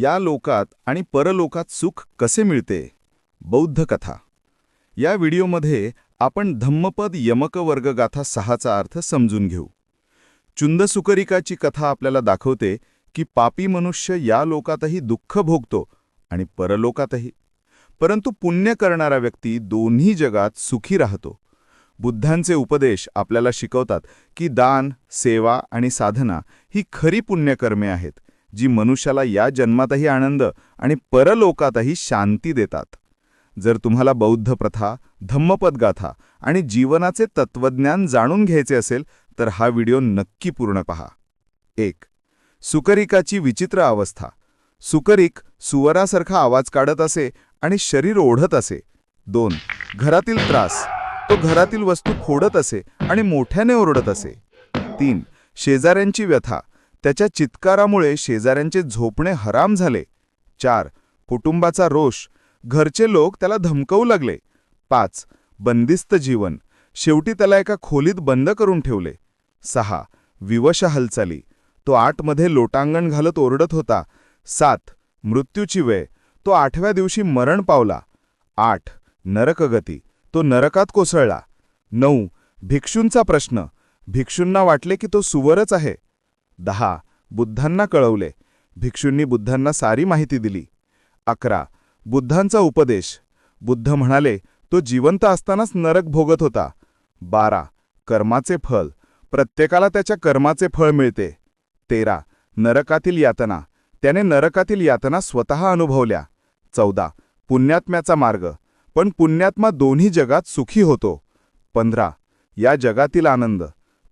या लोकात आणि परलोकात सुख कसे मिळते? बौद्ध कथा. या व्हिडिओमध्ये आपण धम्मपद यमक वर्गगाथा सहाचा अर्थ समजून घेऊ. चुंदसुकरिकाची कथा आपल्याला दाखवते की पापी मनुष्य या लोकातही दुःख भोगतो आणि परलोकातही. परंतु पुण्य करणारा व्यक्ती दोन्ही जगात सुखी राहतो. बुद्धांचे उपदेश आपल्याला शिकवतात की दान सेवा आणि साधना ही खरी पुण्यकर्मे आहेत. जी मनुष्याला या जन्मातही आनंद आणि परलोकातही शांती देतात. जर तुम्हाला बौद्ध प्रथा धम्मपद गाथा आणि जीवनाचे तत्वज्ञान जाणून घ्यायचे असेल तर हा व्हिडिओ नक्की पूर्ण पहा. एक सुकरिकाची विचित्र अवस्था. सुकरिक सुवरासारखा आवाज काढत असे आणि शरीर ओढत असे. दोन घरातील त्रास. तो घरातील वस्तू खोडत असे आणि मोठ्याने ओरडत असे. तीन शेजाऱ्यांची व्यथा. त्याच्या चित्कारामुळे शेजाऱ्यांचे झोपणे हराम झाले. चार. कुटुंबाचा रोष. घरचे लोक त्याला धमकवू लागले. पाच. बंदिस्त जीवन. शेवटी त्याला एका खोलीत बंद करून ठेवले. सहा. विवश हालचाली. तो आठमध्ये लोटांगण घालत ओरडत होता. सात. मृत्यूची वेळ. तो आठव्या दिवशी मरण पावला. आठ. नरकगती. तो नरकात कोसळला. नऊ. भिक्षूंचा प्रश्न. भिक्षूंना वाटले की तो सुवरच आहे. दहा. बुद्धांना कळवले. भिक्षूंनी बुद्धांना सारी माहिती दिली. अकरा. बुद्धांचा उपदेश. बुद्ध म्हणाले तो जिवंत असतानाच नरक भोगत होता. बारा. कर्माचे फल प्रत्येकाला त्याच्या कर्माचे फळ मिळते. तेरा. नरकातील यातना. त्याने नरकातील यातना स्वतः अनुभवल्या. चौदा. पुण्यात्म्याचा मार्ग. पण पुण्यात्मा दोन्ही जगात सुखी होतो. पंधरा. या जगातील आनंद.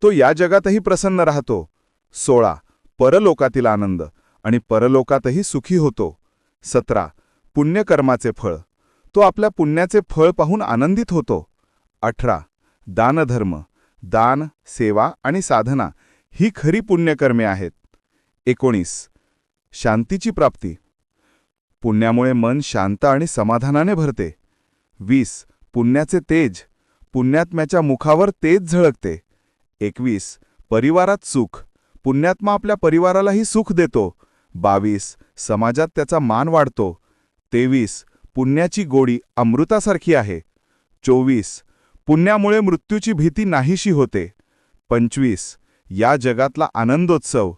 तो या जगातही प्रसन्न राहतो. सोळा. परलोकातील आनंद आणि परलोकातही सुखी होतो. सतरा. पुण्यकर्माचे फळ. तो आपल्या पुण्याचे फळ पाहून आनंदित होतो. अठरा. दानधर्म. दान सेवा आणि साधना ही खरी पुण्यकर्मे आहेत. एकोणीस. शांतीची प्राप्ती. पुण्यामुळे मन शांत आणि समाधानाने भरते. वीस. पुण्याचे तेज. पुण्यात्म्याच्या मुखावर तेज झळकते. एकवीस. परिवारात सुख. पुण्यात्मा आपल्या परिवारालाही सुख देतो. बावीस समाजात त्याचा मान वाढतो. तेवीस पुण्याची गोडी अमृतासारखी आहे. चोवीस पुण्यामुळे मृत्यूची भीती नाहीशी होते. पंचवीस या जगातला आनंदोत्सव.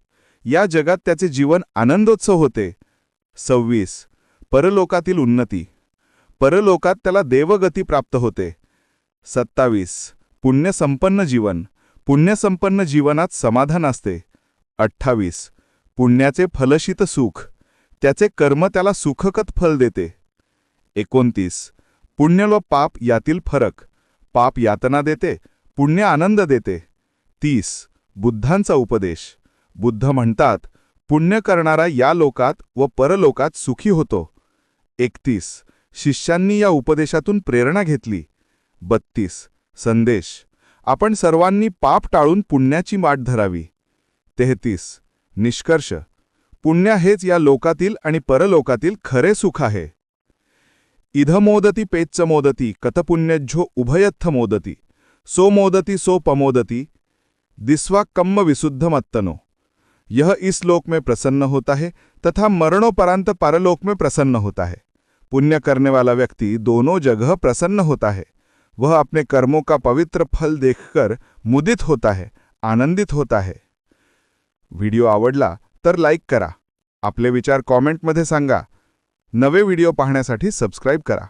या जगात त्याचे जीवन आनंदोत्सव होते. सव्वीस परलोकातील उन्नती. परलोकात त्याला देवगती प्राप्त होते. सत्तावीस पुण्यसंपन्न जीवन. पुण्यसंपन्न जीवनात समाधान असते. अठ्ठावीस. पुण्याचे फलशित सुख. त्याचे कर्म त्याला सुखकत फल देते. एकोणतीस. पुण्य व पाप यातील फरक. पाप यातना देते पुण्य आनंद देते. तीस. बुद्धांचा उपदेश. बुद्ध म्हणतात पुण्य करणारा या लोकात व परलोकात सुखी होतो. एकतीस. शिष्यांनी या उपदेशातून प्रेरणा घेतली. बत्तीस. संदेश. आपण सर्वांनी पाप टाळून पुण्याची माठ धरावी. तेहतीस. निष्कर्ष. पुण्य हेच या लोकातील आणि परलोकातील खरे सुख आहे. इध मोदती पेच्च मोदती कतपुण्यज्झो उभयत्थ मोदती सो मोदती सो पमोदती. दिस्वा कम्म विशुद्ध मत्तनो यह इस लोक में प्रसन्न होता है तथा मरणोपरांत परलोक में प्रसन्न होता है. पुण्य करने वाला व्यक्ति दोनों जगह प्रसन्न होता है. वह अपने कर्मों का पवित्र फल देखकर मुदित होता है, आनंदित होता है। व्हिडिओ आवडला तर लाईक करा. आपले विचार कॉमेंटमध्ये सांगा. नवे व्हिडिओ पाहण्यासाठी सबस्क्राईब करा.